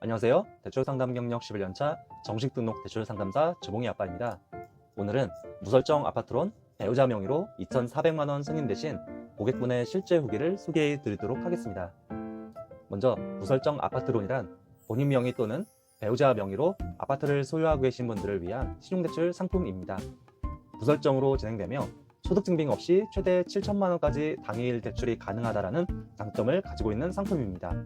안녕하세요. 대출 상담 경력 11년차 정식 등록 대출 상담사 주봉이 아빠입니다. 오늘은 무설정 아파트론 배우자 명의로 2,400만 원 승인 대신 고객분의 실제 후기를 소개해 드리도록 하겠습니다. 먼저 무설정 아파트론이란 본인 명의 또는 배우자 명의로 아파트를 소유하고 계신 분들을 위한 신용대출 상품입니다. 무설정으로 진행되며 소득증빙 없이 최대 7천만 원까지 당일 대출이 가능하다라는 장점을 가지고 있는 상품입니다.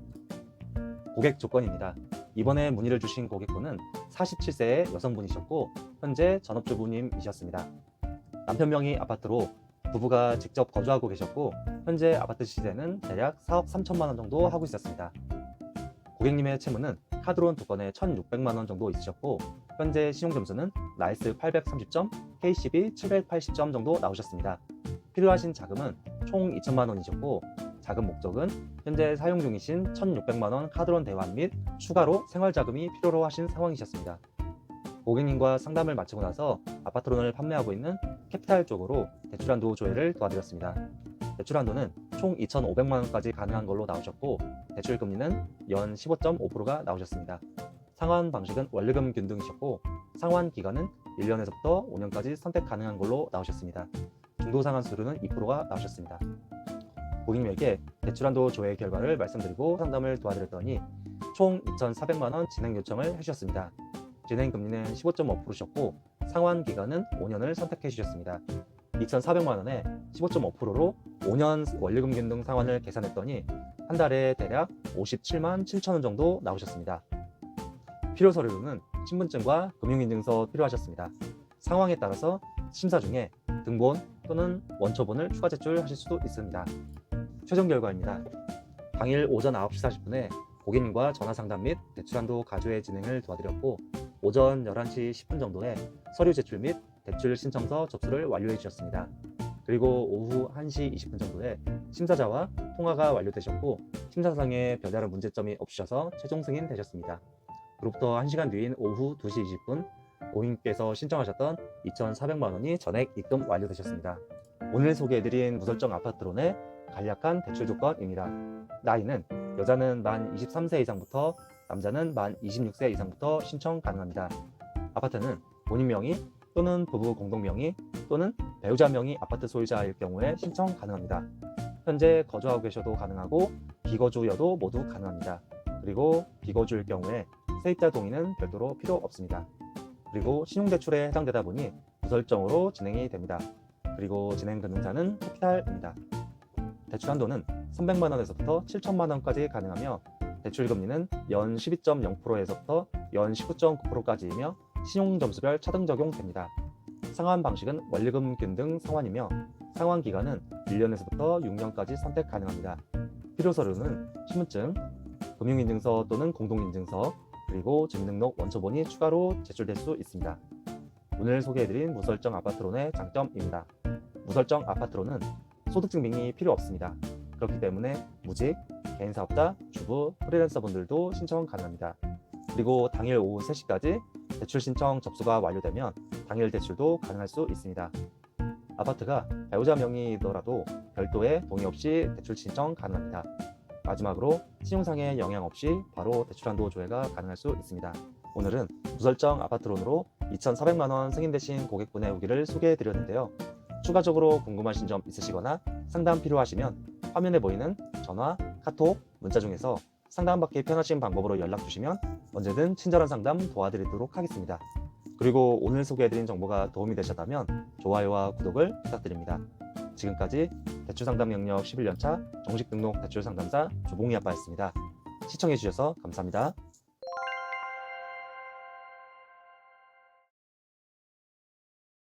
고객 조건입니다. 이번에 문의를 주신 고객분은 47세의 여성분이셨고 현재 전업주부님이셨습니다. 남편 명의 아파트로 부부가 직접 거주하고 계셨고 현재 아파트 시세는 대략 4억 3천만 원 정도 하고 있었습니다. 고객님의 채무는 카드론 두 건에 1,600만 원 정도 있으셨고 현재 신용 점수는 나이스 830점, KCB 780점 정도 나오셨습니다. 필요하신 자금은 총 2천만 원이셨고 자금 목적은 현재 사용 중이신 1,600만 원 카드론 대환 및 추가로 생활자금이 필요로 하신 상황이셨습니다. 고객님과 상담을 마치고 나서 아파트론을 판매하고 있는 캐피탈 쪽으로 대출한도 조회를 도와드렸습니다. 대출한도는 총 2,500만 원까지 가능한 걸로 나오셨고 대출 금리는 연 15.5%가 나오셨습니다. 상환 방식은 원리금 균등이셨고 상환 기간은 1년에서부터 5년까지 선택 가능한 걸로 나오셨습니다. 중도 상환 수수료는 2%가 나오셨습니다. 고객님에게 대출한도 조회 결과를 말씀드리고 상담을 도와드렸더니 총 2,400만 원 진행 요청을 해주셨습니다. 진행 금리는 15.5%셨고 상환 기간은 5년을 선택해 주셨습니다. 2,400만 원에 15.5%로 5년 원리금 균등 상환을 계산했더니 한 달에 대략 57만 7천 원 정도 나오셨습니다. 필요 서류로는 신분증과 금융인증서 필요하셨습니다. 상황에 따라서 심사 중에 등본 또는 원초본을 추가 제출하실 수도 있습니다. 최종 결과입니다. 당일 오전 9시 40분에 고객님과 전화 상담 및 대출한도 가조의 진행을 도와드렸고 오전 11시 10분 정도에 서류 제출 및 대출 신청서 접수를 완료해 주셨습니다. 그리고 오후 1시 20분 정도에 심사자와 통화가 완료되셨고 심사상에 별다른 문제점이 없으셔서 최종 승인 되셨습니다. 그로부터 1시간 뒤인 오후 2시 20분 고객님께서 신청하셨던 2,400만 원이 전액 입금 완료되셨습니다. 오늘 소개해드린 무설정 아파트론의 간략한 대출 조건입니다. 나이는 여자는 만 23세 이상부터 남자는 만 26세 이상부터 신청 가능합니다. 아파트는 본인 명의 또는 부부 공동 명의 또는 배우자 명의 아파트 소유자일 경우에 신청 가능합니다. 현재 거주하고 계셔도 가능하고 비거주여도 모두 가능합니다. 그리고 비거주일 경우에 세입자 동의는 별도로 필요 없습니다. 그리고 신용대출에 해당되다 보니 무설정으로 진행이 됩니다. 그리고 진행 금융자는 캐피탈입니다. 대출 한도는 300만 원에서부터 7천만 원까지 가능하며 대출 금리는 연 12.0%에서부터 연 19.9%까지이며 신용 점수별 차등 적용됩니다. 상환 방식은 원리금 균등 상환이며 상환 기간은 1년에서부터 6년까지 선택 가능합니다. 필요 서류는 신분증, 금융인증서 또는 공동인증서, 그리고 주민등록 원초본이 추가로 제출될 수 있습니다. 오늘 소개해드린 무설정 아파트론의 장점입니다. 무설정 아파트론은 소득증빙이 필요 없습니다. 그렇기 때문에 무직, 개인사업자, 주부, 프리랜서 분들도 신청 가능합니다. 그리고 당일 오후 3시까지 대출 신청 접수가 완료되면 당일 대출도 가능할 수 있습니다. 아파트가 배우자 명의이더라도 별도의 동의 없이 대출 신청 가능합니다. 마지막으로 신용상의 영향 없이 바로 대출한도 조회가 가능할 수 있습니다. 오늘은 무설정 아파트론으로 2,400만 원 승인되신 고객분의 후기를 소개해 드렸는데요. 추가적으로 궁금하신 점 있으시거나 상담 필요하시면 화면에 보이는 전화, 카톡, 문자 중에서 상담받기 편하신 방법으로 연락 주시면 언제든 친절한 상담 도와드리도록 하겠습니다. 그리고 오늘 소개해드린 정보가 도움이 되셨다면 좋아요와 구독을 부탁드립니다. 지금까지 대출상담 영역 11년차 정식 등록 대출상담사 조봉희 아빠였습니다. 시청해주셔서 감사합니다.